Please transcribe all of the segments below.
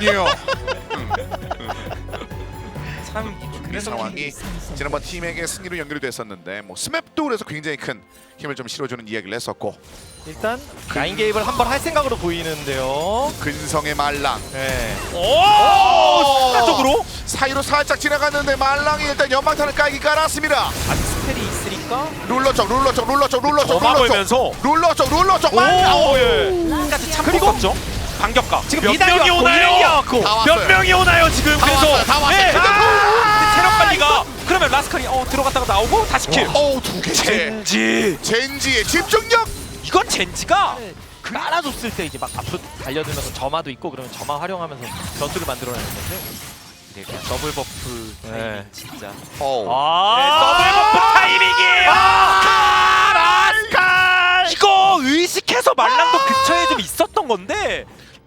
아니에요. 참 그래서 상황이 지난번 팀에게 승리로 연결이 됐었는데 뭐 스맵도 그래서 굉장히 큰 힘을 좀 실어주는 이야기를 했었고 일단 라인 게임을 한 번 할 생각으로 보이는데요. 근성의 말랑 네. 오 순간적으로 사이로 살짝 지나갔는데 말랑이 일단 연막탄을 깔기 깔았습니다. 아직 스펠이 있으니까 룰러 쪽 룰러 쪽 룰러 쪽 룰러 쪽 룰러 쪽 룰러 쪽 룰러 쪽 말랑 오 예. 까지 참고 그리고 반격가 지금 몇 미달이 명이 왔고 오나요? 왔고. 다 왔어요. 몇 명이 오나요 지금 다 그래서 왔어요, 다 왔어요. 네. 근데 근데 체력 관리가 그러면 라스칼이 어 들어갔다가 나오고 다시 킬 어우 두 개째 젠지 젠지의 집중력 이건 젠지가 깔아줬을 때 이제 막 앞으로 달려들면서 점화도 있고 그러면 점화 활용하면서 전투를 만들어내는 건데. 네, 그냥 더블 버프 타이밍 네. 진짜 어우 더블 버프 타이밍이에요 라스칼 이거 의식해서 말랑도 근처에 좀 있었던 건데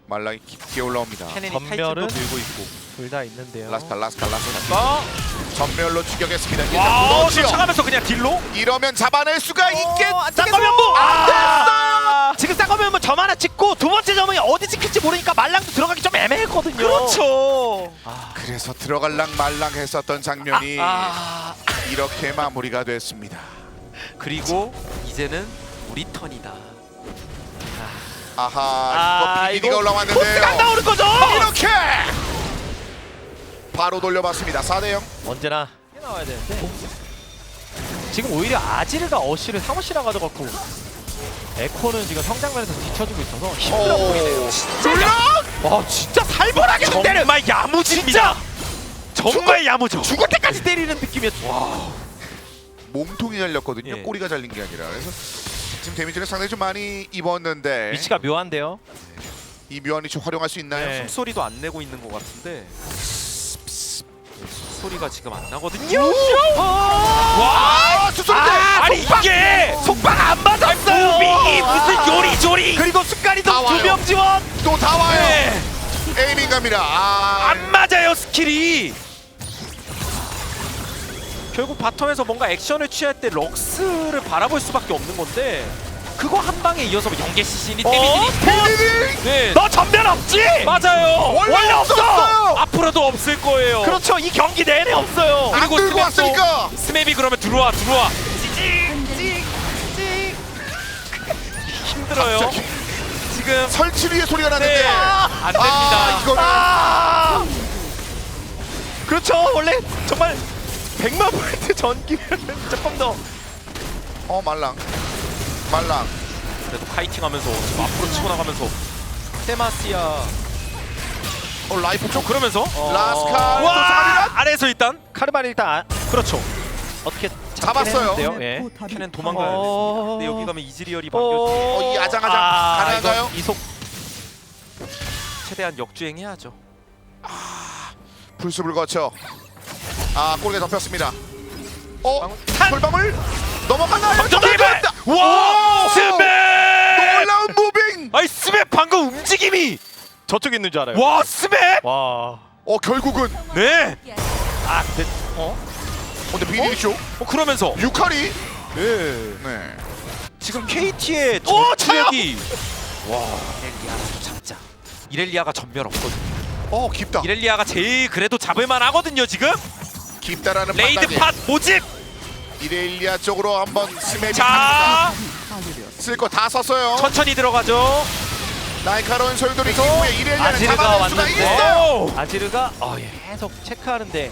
말랑이 깊게 올라옵니다. 전멸은 타이틀도 들고 있고 둘 다 있는데요. 라스칼 라스칼 라스칼 아, 전멸로 추격했습니다. 일단 와우 무너지요. 쫓아가면서 그냥 딜로 이러면 잡아낼 수가 있겠. 쌍꺼면부 아 지금 쌍꺼면 뭐점 하나 찍고 두 번째 점은 어디 찍힐지 모르니까 말랑도 들어가기 좀 애매했거든요. 그렇죠 그래서 들어갈랑 말랑 했었던 장면이 아 이렇게 마무리가 됐습니다. 그리고 이제는 우리 턴이다 아하 아, 이거 비디가 올라왔는데요. 포스가 나오는 거죠. 이렇게 바로 돌려봤습니다. 4대 0. 언제나 나와야 되는데 지금 오히려 아지르가 어시를 사무실에 가져갔고 에코는 지금 성장면에서 뒤쳐주고 있어서 힘들어 보이네요. 와 진짜 살벌하게 때려. 정말 야무집니다 정말 야무져 죽을 때까지 때리는 느낌이었죠. 몸통이 잘렸거든요. 예. 꼬리가 잘린 게 아니라. 그래서 지금 데미지를 상당히 좀 많이 입었는데 위치가 묘한데요. 이 묘한 위치 활용할 수 있나요? 네. 소리도 안 내고 있는 것 같은데 소리가 지금 안 나거든요 와, 수소인데. 아, 아니 이게 속박 안 맞았어요. 무빙이 무슨 요리조리 그리고 순간이동 다 와요. 두명 지원. 또 다 와요. 네. 에이밍 갑니다. 아, 안 맞아요 스킬이 결국 바텀에서 뭔가 액션을 취할 때 럭스를 바라볼 수밖에 없는 건데 그거 한 방에 이어서 뭐 연계 시신이 어? 데미지 피디님 네너 전면 없지? 맞아요 원래 원래 없어. 앞으로도 없을 거예요 그렇죠. 이 경기 내내 없어요. 안 그리고 들고 스맵도- 왔으니까. 스맵이 그러면 들어와 들어와 힘들어요 갑자기. 지금 설치류의 소리가 나는데. 네, 안 됩니다 아, 이거는 아! 그렇죠. 원래 정말 100만 볼트 전기면 조금 더 어 말랑. 말랑. 그래도 파이팅하면서 지금 앞으로 치고 나가면서 테마시아 어 라이프 쪽. 그러면서 라스칼. 와 아래에서 일단 카르마를 일단 아, 그렇죠. 어떻게 잡았어요. 했는데요? 예. 캐넨 도망가야 돼 어... 근데 여기 가면 이즈리얼이 반겨 어, 이 아장아장 아, 가능한가요? 이속 최대한 역주행해야죠 불숲을 거쳐. 아 꼬리가 잡혔습니다. 어 탄! 돌방울 넘어가나요? 잡혔다! 와 스맵 놀라운 무빙. 아이 스맵 방금 움직임이 저쪽에 있는 줄 알아요. 와 스맵 와. 어 결국은. 네 아, 근데 어? 어, 근데 비디디 쇼. 어, 그러면서 유카리. 네. 네. 지금 KT의 오, 전투력이 와 이렐리아가 좀 잡자 이렐리아가 전멸 없거든요 어 깊다. 이렐리아가 제일 그래도 잡을만 하거든요 지금 깊다라는 레이드 판단이. 팟 모집 이레일리아 쪽으로 한번 스맵이 자 쓸거 다 썼어요. 천천히 들어가죠 날카로운 솔돌이 이후에 이레일리아를 아지르가 잡아낼 수가 왔는데. 있어요. 오 아지르가 어, 예. 계속 체크하는데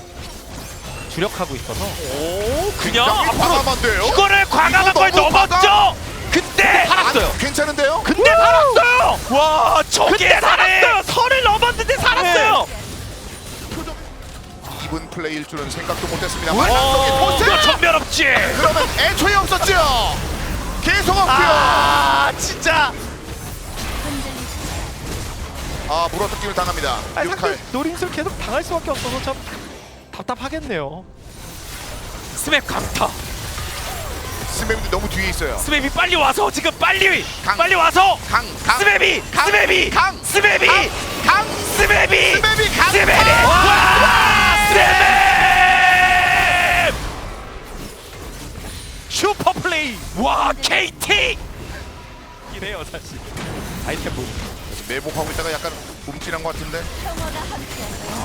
주력하고 있어서 오 그냥 앞으로 과감한 돼요. 이거를 과감한 이거 걸 너무 넘었죠 근데 살았어요. 아, 괜찮은데요? 근데 살았어요 와 저게 근데 살았어요 살았어요. 선을 넘었는데 살았어요. 이분 플레이일 줄은 생각도 못했습니다. 토스. 이거 전멸 없지 그러면 애초에 없었죠. 계속 없고요. 아, 진짜. 아 물어뜯기를 당합니다. 아니, 유칼. 상대 노림수를 계속 당할 수밖에 없어서 참 답답하겠네요. 스맵 강타 스맵이 너무 뒤에 있어요. 스맵이 빨리 와서 지금 빨리 강. 빨리 와서 강, 강, 스맵이 강, 스맵이 강, 스맵이 강, 강, 스맵이 스맵이 강. 스맵이 와 스맵 슈퍼 플레이 와 KT 이래요 사실. 아이템 뭐. 매복하고 있다가 약간 움찔한 것 같은데.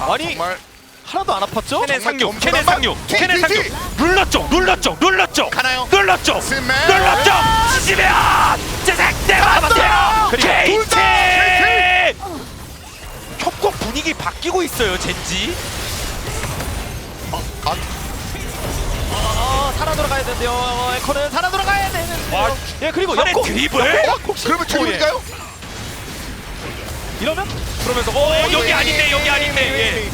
아니 정말 하나도 안 아팠죠? 캐넨 상륙, 맛. 상륙, 티, 상륙. 티. 눌렀죠, 눌렀죠, 눌렀죠. 가나요? 눌렀죠, 스맨. 눌렀죠. 지지면. 그리고 둘다 KT. 협곡 분위기 바뀌고 있어요, 젠지. 아, 어, 살아 돌아가야 되는데요. 어, 에코는 살아 돌아가야 되는데요. 와, 예 그리고 카렌 역공 드리블? 어? 그러면 드립일까요? 이러면 그러면서 어 여기 아닌데 여기 아닌데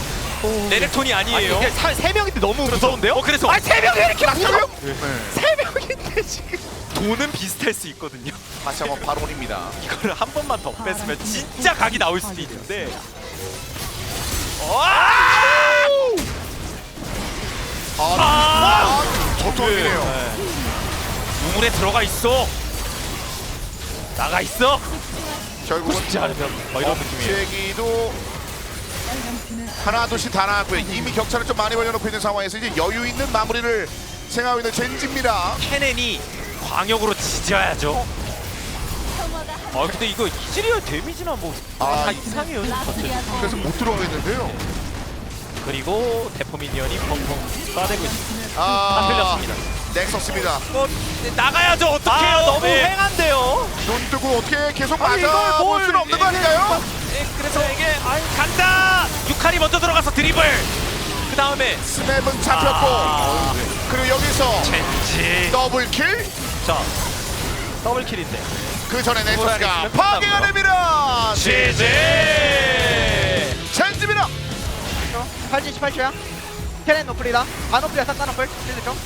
예. 레넥톤이 아니 아니에요. 이게 사, 세 명인데 너무 무서운데요? 어 그래서 아 세 명이 왜 이렇게? 많아요? 네. 세 명인데 지금 돈은 비슷할 수 있거든요. 다시 한번 발언입니다. 이거를 한 번만 더 뺐으면 진짜 각이 나올 수도 있는데. 아, 아! 아 저쪽이네요. 우물에 들어가 있어. 나가 있어. 결국은 쉽지 않으면 뭐 이런 느낌이에요. 세기도 하나 둘씩 다 나왔고요. 이미 격차를 좀 많이 벌려놓고 있는 상황에서 이제 여유 있는 마무리를 생각하고 있는 젠지입니다. 케넨이 광역으로 지져야죠. 아 근데 이거 이즈리얼 데미지나 뭐 다 아, 이상해요. 전체. 그래서 못 들어가겠는데요. 그리고 대포 미니언이 펑펑 쏴대고 있습니다. 다 아, 흘렸습니다. 넥서스입니다. 뭐 나가야죠. 어떡해요? 아 너무 네. 횡한데요. 눈 뜨고 어떻게 계속 아니, 이걸 맞아 볼 뭘- 수는 없는 거 아닌가요? 네, 그래서 이게 아이, 간다. 유칼이 먼저 들어가서 드리블. 그 다음에 스맵은 잡혔고 아. 그리고 여기서 젠지. 더블킬 자 더블 킬인데 그 전에 넥서스가 파괴가 끝나고요. 됩니다. 제제. 젠지입니다. 8진 18초야 캐넨 노플이다 안 노플이야 싹다 노플 실드 좀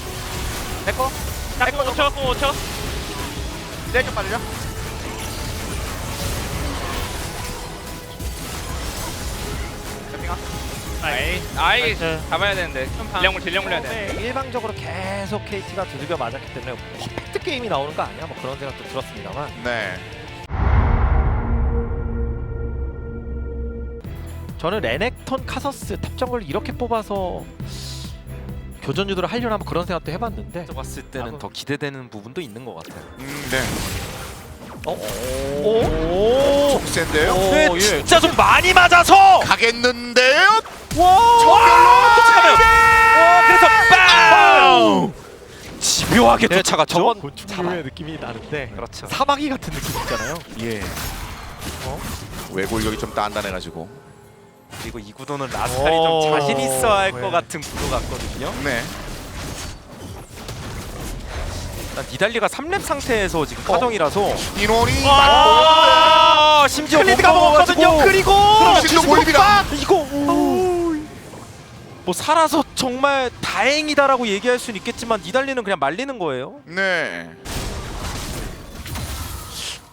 에코 에코 5초, 5초. 내일 좀 빠르죠 점핑아 아이, 아이, 나이스. 잡아야 되는데. 딜량 딜량 물려야 돼. 처음에 일방적으로 계속 KT가 두들겨 맞았기 때문에 퍼펙트 게임이 나오는 거 아니야? 뭐 그런 생각도 들었습니다만 네. 저는 레넥톤 카서스 탑정글 이렇게 뽑아서 교전 유도를 하려나 뭐 그런 생각도 해봤는데 봤을 때는 더 기대되는 부분도 있는 것 같아요. 음, 네. 어? 오? 좀 센데요? 오, 네, 예. 진짜 좀 많이 맞아서. 가겠는데요? 와, 쫓아가요. 와, 그래서 빵! 집요하게 네, 쫓아갔죠. 저건 곤충류의 느낌이 나는데 그렇죠. 사마귀 같은 느낌 있잖아요 예. 어? 외골력이 좀 단단해가지고. 그리고 이 구도는 라스칼이 좀 오. 자신 있어 할 것 네. 같은 구도 같거든요. 네. 일단 니달리가 3렙 상태에서 지금 파동이라서 인원이 많고 아, 심지어 클리드가 못 먹었거든요 먹어가지고 그리고 몰립니다. 이거 뭐 살아서 정말 다행이다라고 얘기할 수는 있겠지만 니달리는 그냥 말리는 거예요. 네.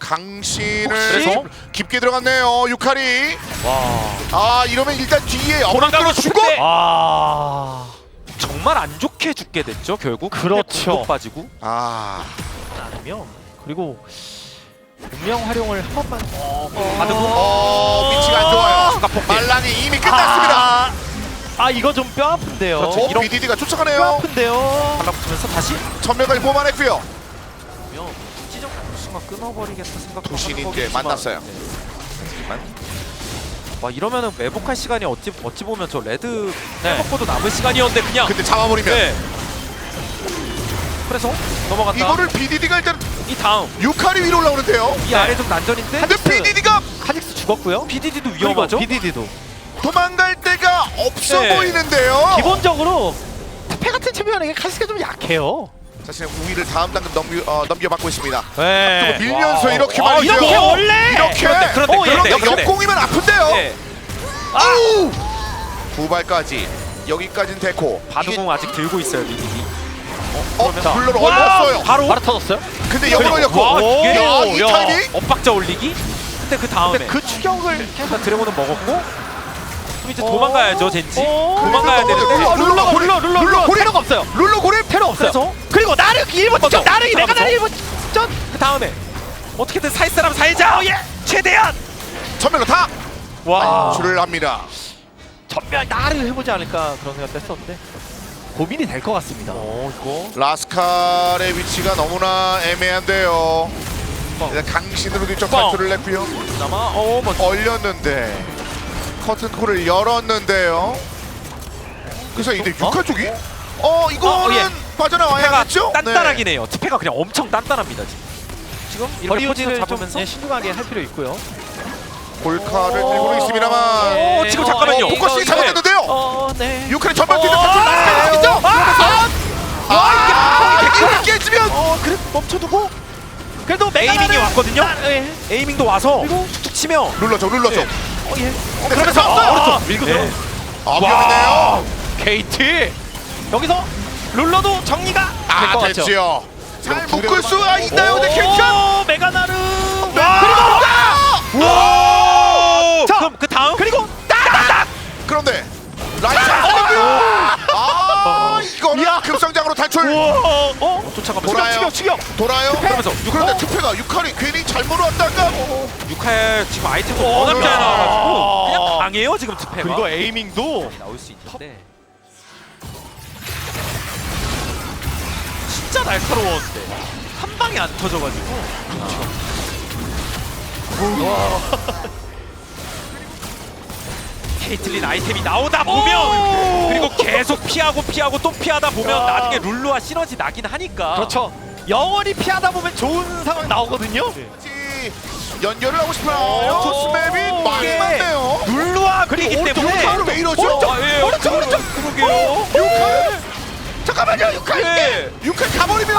강신을 그래서? 깊게 들어갔네요. 유카리. 와 아 이러면 일단 뒤에 엉덩이로 주고. 싶은데 아... 정말 안 좋게 죽게 됐죠 결국. 그렇죠. 공격 빠지고. 아 않으면 그리고 운명 활용을 한 번만 어, 거. 어, 위치가 안 좋아요. 추가 폭딜. 말란이 이미 끝났습니다. 아, 아 이거 좀 뼈 아픈데요 그렇죠. 어, 이런- BDD가 뼈 쫓아가네요. 아픈데요 달라붙으면서 다시 전멸까지 뽑아냈고요. 순간 끊어버리겠다 생각. 도신이 이제 만났어요. 하지만 와 이러면은 매복할 시간이 어찌 어찌 보면 저 레드 네. 빼먹고도 남은 시간이었는데 그냥. 근데 잡아버리면 네. 그래서 넘어갔다. 이거를 BDD가 일단 이 다음 유카리 위로 올라오는데요. 이 아래 좀 난전인데. 근데 BDD가 카직스 죽었고요 BDD도 위험하죠. BDD도 도망갈 데가 없어 네. 보이는데요. 기본적으로 패 같은 챔피언에게 카직스가 좀 약해요 자신의 우위를 다음 단계 넘겨 어, 넘겨받고 있습니다. 네 밀면서 이렇게 아, 말이죠. 이렇게 원래 이렇게. 그런데 그런데 어, 그런데 역- 그런데. 역공이면 아픈데요. 네. 아우! 두 발까지 여기까지는 데코. 바둑공 아직 들고 있어요 BDD. 어, 자. 블러를 와! 얼렸어요. 바로. 바로 터졌어요 근데 여기 걸렸고. 와 야, 이 타이밍? 엇박자 올리기. 근데 그 다음에 근데 그 추격을 일단 드래곤은 먹었고 그럼 이제 어? 도망가야죠 젠지. 어? 도망가야 어, 되는데. 룰러, 룰러, 룰러 룰러 룰러 고립! 테러가 없어요 룰러 고립. 테러 없어요 그래서 그리고 일본 맞아. 직전 나르기 내가 나르기 일본 직전 그 다음에 어떻게든 살 사람 살자. 예. 최대한. 전멸로 다 와. 줄을 합니다. 전면 나르 해보지 않을까 그런 생각도 했었는데 고민이 될 것 같습니다 어 이거. 라스칼의 위치가 너무나 애매한데요. 뻥. 일단 강신으로 뒤쪽 뻥. 탈출을 했고요. 그나마 어 뭐. 얼렸는데 커튼콜을 열었는데요. 그래서 이제 육화 쪽이 어 이거는 어, 예. 빠져나와야 트페가 겠죠? 단단하긴 해요. 트페가 그냥 엄청 단단합니다 지금. 지금 이렇게 좀 잡으면서 예, 신중하게 할 필요 있고요. 볼카를 들고 있습니다만 오, 네, 지금 어, 잠깐만요. 어, 포커싱이 이거, 잡았는데요. 어, 네. 유카리 전방 어, 뛰는 어, 컨트롤 어, 아, 아, 이게 깨지면 어 그래 멈춰두고 그래도 에이밍이 왔거든요. 딱, 예. 에이밍도 와서 툭툭 치면 눌러줘 눌러줘. 네. 어, 예. 그러면서 어, 어, 밀고 네. 들어. 아 위험한데요. KT 여기서 룰러도 정리가 될아것 같죠. 됐지요. 잘 묶을 수가 있나요, 근데? 오, 메가나르. 탈출 어, 어, 쫓아가면서. 돌아요. 추격, 추격. 돌아요. 그러면서. 그런데 투페가 육칼이 괜히 잘못 왔다가 육할 지금 아이템도 어, 워낙 잘 야. 나와가지고 그냥 강해요 지금 트페가. 그리고 에이밍도 나올 수 있는데. 진짜 날카로웠는데. 한 방에 안 터져가지고 케이틀린 아이템이 나오다 보면 그리고 계속 피하고 피하고 또 피하다 보면 아. 나중에 룰루와 시너지 나긴 하니까 그렇죠. 영원히 피하다 보면 좋은 상황 나오거든요. 같이 연결을 하고 싶어요. 토스맵이 많이 이게 많네요. 룰루와 그리기 오른쪽, 때문에 오른쪽으로 왜 이러죠? 오른쪽 아, 예, 오른쪽, 오른쪽. 그러게요 육칼 잠깐만요, 육칼 네. 육칼 가버리면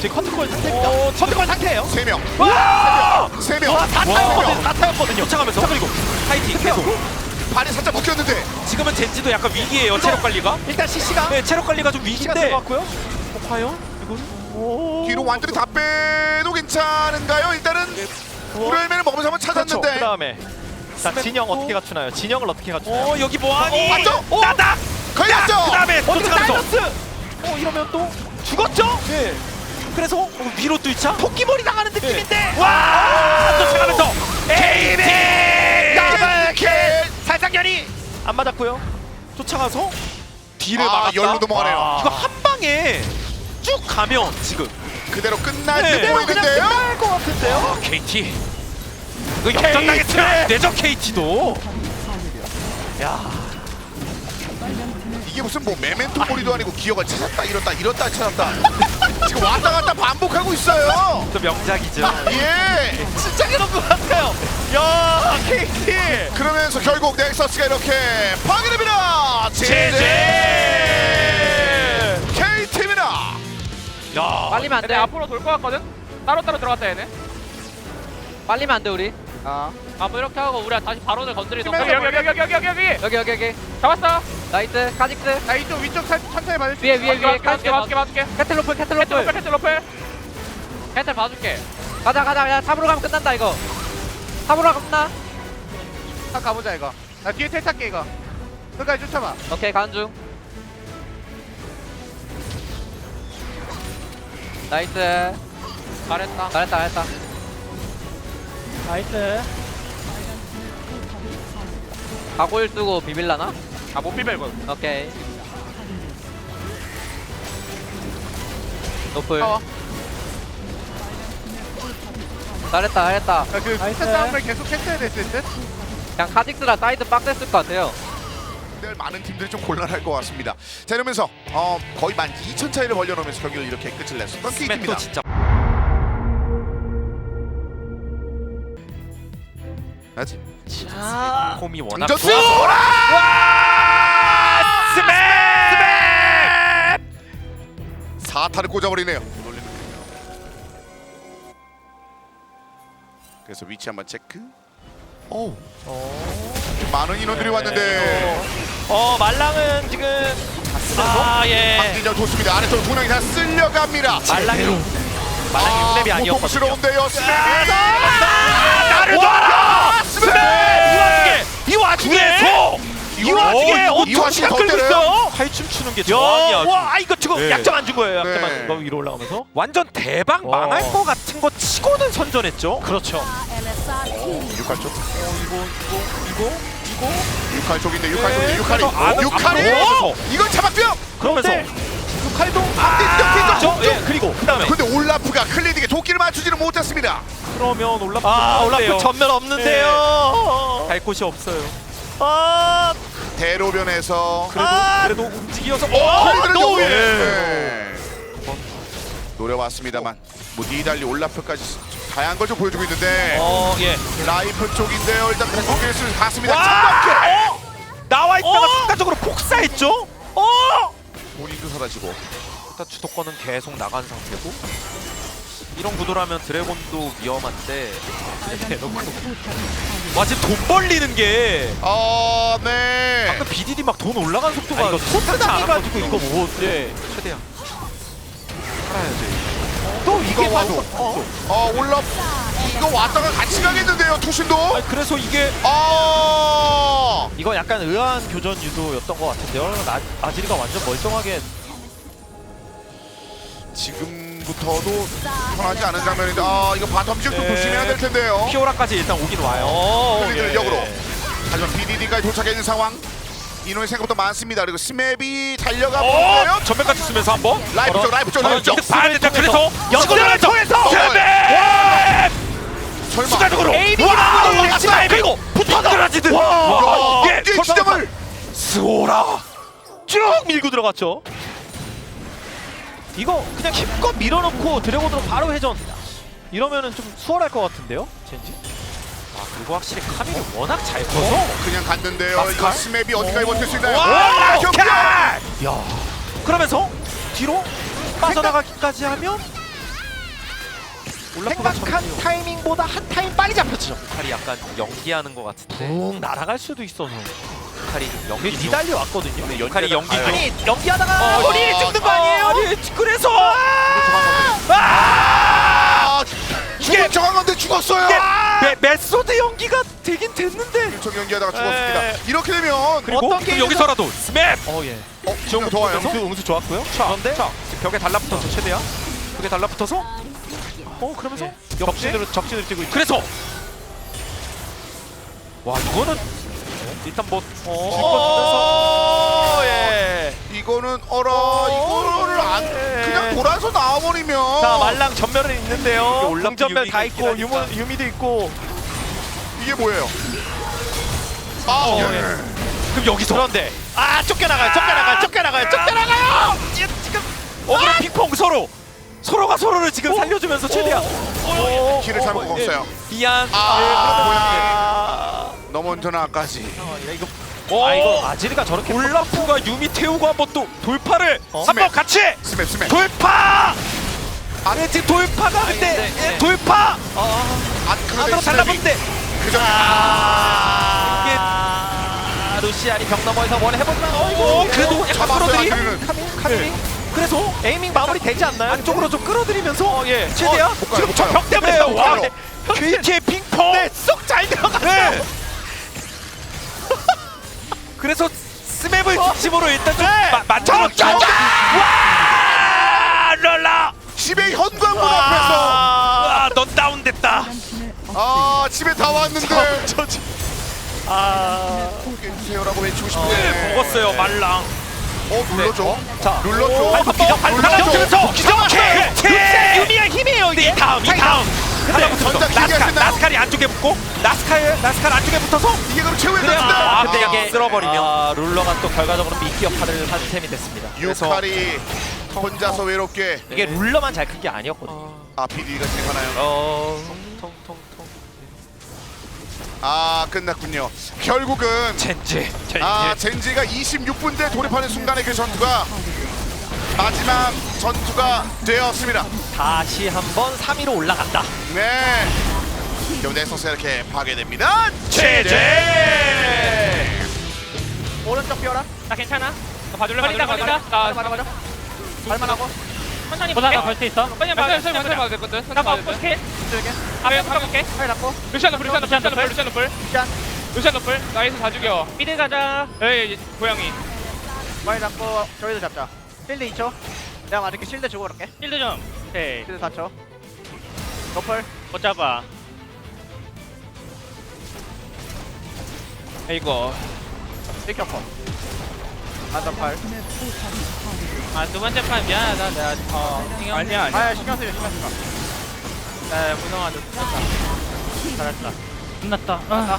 지금 커트콜 상태입니다. 커트콜 상태예요. 세 명, 와! 세 명. 와, 다 와. 타였거든요. 다 타였거든요. 쫓아가면서 그리고 파이팅 계속 발이 살짝 묶였는데 지금은 젠지도 약간 위기예요 체력 관리가 일단 CC가 네 체력 관리가 좀 위기인데 들어갔고요. 어, 과연 이거는 오. 뒤로 완전히 다 빼도 괜찮은가요? 일단은 우열매를 먹으면서 한번 그렇죠. 찾았는데 그다음에 자 진영 어떻게 갖추나요? 진영을 어떻게 갖추나요? 어 여기 뭐하니 어, 맞죠? 어. 따닥 걸렸죠. 그 다음에 어디가 쫓아가면서? 어 이러면 또 죽었죠? 네 그래서 어, 위로 뚫자 토끼머리 당하는 느낌인데. 와 쫓아가면서 에이비 더블킬. 살상견이 안 맞았고요. 쫓아가서 뒤를 아, 막았다 열로 넘어가네요. 아. 이거 한 방에 쭉 가면 지금 그대로 끝날 네. 듯 그냥 보이는데요. 끝날 것 같은데요. 아, KT 이거 역전당했으면 안 되죠 KT도 이게 무슨 뭐 메멘토 모리도 아니고 기어가 찾았다 잃었다 잃었다 찾았다 지금 왔다 갔다 반복하고 있어요. 또 명작이죠 예. 진짜 그런 것 같아요. 야 KT. 그러면서 결국 넥서스가 이렇게 파괴됩니다. 제제 KT입니다. 야 빨리면 안 돼. 앞으로 돌 것 같거든? 따로 따로 들어갔다 얘네 빨리면 안 돼 우리. 아 아 뭐 이렇게 하고 우리가 다시 발언을 건드리던가 여기, 여기 여기 여기 여기 여기 여기 여기 여기 여기. 잡았어 나이스. 카직스. 나 이쪽 위쪽 살, 천천히 받을 수 위에 위에 위에. 맞게 맞게. 맞게 맞게 캐틀로플 캐틀 로플 캐틀로플. 캐틀 로플 캐틀 봐줄게 가자 가자. 야 탑으로 가면 끝난다 이거. 탑으로 가면 끝나. 딱 가보자 이거 나 뒤에 텔 탈게 이거 끝까지 쫓아봐 오케이 가는 중. 나이스. 잘했다 잘했다 잘했다. 나이스. 가골 쓰고 비빌라나? 아못 비벼 이거 오케이. 노플. 어. 잘했다 잘했다. 그 나이스. 스타 싸움을 계속 했어야 됐을 듯 그냥 카직스랑 사이드 빡셌을 것 같아요. 네, 많은 팀들이 좀 곤란할 것 같습니다. 자 이러면서 어, 거의 만 2천 차이를 벌려놓으면서 경기를 이렇게 끝을 냈었던. 진짜 맞지? 자. 홈이 워낙! 좋아서 스맵 4타를 꽂아버리네요. 그래서 위치 한번 체크. 오, 많은 인원들이 왔는데 어 말랑은 지금 아 예. 박진영 좋습니다. 아래쪽으로 두 명이 다 쓸려갑니다. 말랑이 말랑이 스텝이 아니었거든요. 포커스러운데요. 스맵이 나를 놔라! 어, 이 어떻게 와중에 더 끌고 때려요? 있어요? 팔춤 추는 게 야, 저항이야 와, 아 이거 지금 네. 약점 안 준 거예요. 약점 네. 안준 거 위로 올라가면서. 완전 대박 어. 망할 것 같은 거 치고는 선전했죠 그렇죠. 육칼 쪽. 이거 이거 이거 이거 육칼 쪽인데 육칼 네, 쪽인데 육칼이 그래서 안- 육칼이 앞으로. 이걸 잡았고요. 그러면서 네. 육칼도 아, 아, 저, 예, 그리고 버리고 그다음에 근데 올라프가 클리닉에 도끼를 맞추지는 못했습니다. 그러면 올라프 아 올라프 전면 없는데요. 갈 곳이 없어요. 아 대로변에서 그래도 아! 그래도 움직이어서 어, 어, 또 네. 왜? 네. 노려왔습니다만 뭐 니달리 올라프까지 다양한 걸 좀 보여주고 있는데 어 예. 라이프 쪽인데요. 일단 공격을 갔습니다. 와! 참답게 나와 있다가 어! 순간적으로 폭사했죠. 어! 본인도 사라지고 일단 주도권은 계속 나간 상태고 이런 구도라면 드래곤도 위험한데 와 지금 돈 벌리는 게아 네. 아까 BDD 막 돈 올라간 속도가 아, 이거 토스 당해가지고 이거 뭐 예 최대한. 살아야지. 또 이거 이게 와도 어? 어 올라 이거 왔다가 같이 가겠는데요 투신도? 아니 그래서 이게 아! 이거 약간 의아한 교전 유도였던 것 같은데요. 아, 아지리가 완전 멀쩡하게 지금 부터도 편하지 않은 장면인데 아 이거 바텀 좀 네. 조심해야 될 텐데요. 피오라까지 일단 오긴 와요. 어, 예. 역으로. 하지만 BDD까지 도착해 있는 상황. 인원이 생각보다 많습니다. 그리고 스맵이 달려가 보는데요. 어? 전면까지 쓰면서 한번? 라이프 쪽 라이프 쪽 라이프 쪽. 봐야 된다 그래서 역전을 통해서 설마. 순간적으로. 에이밍이 나오는 엑스라이 그리고 붙어들어지듯 와, 예, 이게 지점을 스오라. 쭉 밀고 들어갔죠. 이거 그냥 힘껏 밀어놓고 드래곤으로 바로 회전. 이러면은 좀 수월할 것 같은데요, 젠지? 아 그리고 확실히 카밀이 워낙 잘 커서 그냥 갔는데요 마스칼? 이거 스맵이 어디까지 버틸 수 있나요 와, 경기야 야, 그러면서 뒤로 빠져나가기까지 하면 올라프가 생각한 타이밍보다 한 타임 빨리 잡혔죠. 칼이 약간 연기하는 것 같은데 붕 날아갈 수도 있어서. 칼이 좀 이게 연기 중 니달리 왔거든요. 네, 칼이 연기 중 아니 연기하다가 어, 머리를 어, 찍는 거 어, 아니에요? 아니 그래서! 아! 죽을 정한 건데 죽었어요. 메, 메소드 연기가 되긴 됐는데! 일정 연기하다가 죽었습니다. 에. 이렇게 되면 그리고 어떤 게임에서- 여기서라도 스맵! 어 예. 어 지금 더 와요. 응수 응수 좋았고요. 자, 그런데 자 지금 벽에 달라붙어서 최대한. 벽에 달라붙어서. 어 그러면서? 예. 역시 적진으로 적진으로 뛰고 있죠. 그래서! 와 이거는 일단 뭐 어, 예. 이거는 어라 이거를 안 그냥 돌아서 나와버리면 자 말랑 전면은 있는데요. 올라프 공전면 유미가 다 있고 있긴 유모, 하니까. 유미도 있고. 이게 뭐예요? 아 어, 예. 예. 그럼 여기서 그런데 아 쫓겨나가요. 쫓겨나가요. 쫓겨나가요. 쫓겨나가요. 지금 어 그럼 핑퐁 서로 서로가 서로를 지금 살려주면서 최대한 오, 길을 잘못 먹었어요. 미안 아 너무 전화까지. 이거 어, 아 이거 아지르가 저렇게 올라프가 유미 태우고 한번 또 돌파를 어? 한번 같이 스맵 스맵. 돌파 아 네, 지금 돌파가 근데 근데, 예, 네. 돌파 아 안으로 달라붙는데 그저 아 루시안이 벽 너머에서 원 해본다. 어 그래도 약간 잡았어요, 끌어들이 아지르는. 카밀 카밀이 그래서 에이밍 마무리 되지 않나요? 안쪽으로 좀 끌어들이면서 예. 최대한 못 가요, 못 가요. 벽 때문에 네, 와 네. KT의 핑퐁 네, 쏙 잘 들어갔어요. 네. 그래서 스맵을 중심으로 일단 좀 네. 마- 만들었죠 와 롤라 집에 현관문 앞에서 와 넌 다운됐다 아 집에 다 왔는데 아, 해주세요라고 외치고 싶은데 먹었어요 말랑 어 눌러줘. 자, 눌러줘. 기정, 발톱 기정. 눌러줘 기정 유미의 힘이에요 이게. 이 다음 이 다음 하나부터 전작 나스칼 기계했나요? 나스칼이 안쪽에 붙고 나스칼 나스칼 안쪽에 붙어서 이게 그럼 최후의 그래요. 아, 근데 이게 쓸어버리면. 아, 룰러가 또 결과적으로 미끼 역할을 한 셈이 됐습니다. 유칼이 혼자서 외롭게 이게 룰러만 잘 큰 게 아니었거든요. 아 PD가 진행하나요? 어, 통통통 아 끝났군요. 결국은 젠지 아 젠지가 26분 대 돌입하는 순간의 그 전투가 마지막 전투가 되었습니다. 다시 한번 3위로 올라간다. 네. 그럼 넥서스 이렇게 파괴됩니다. 제제! 오른쪽 피어라. 나 괜찮아. 나 봐줄래? 걸린다 봐줄래? 걸린다 나 맞아 맞아 발만 하고. 천천히 보다가 볼게. 걸수 있어? 그냥 돼. 천천히 봐도 되거든. 나 천천히 봐도 뭐 돼. 스킬? 앞에 붙어볼게. 팔 잡고. 루시안 노플 루시안 노플 루시안 노플 루시안 노플 짠 루시안. 노플 나이스 다 죽여. 미드 가자. 에이 고양이. 빨리 잡고 저희도 잡자 실드 2초? 내가 맞을게. 실드 주고 그럴게. 실드 좀. 오케이. 실드 4초 너플 못 잡아. 이거. 리켜퍼 안전팔. 아 두 번째 판 미안하다. 내가 어 신경 아니야 아니야. 아 신경 쓰여 신경 쓰여 나 무능아 너 죽었다. 잘했다. 끝났다. 아.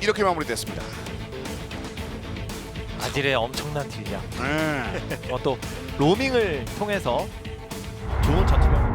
이렇게 마무리됐습니다. 아질의 엄청난 딜량. 음. 어, 또 로밍을 통해서 좋은 전투력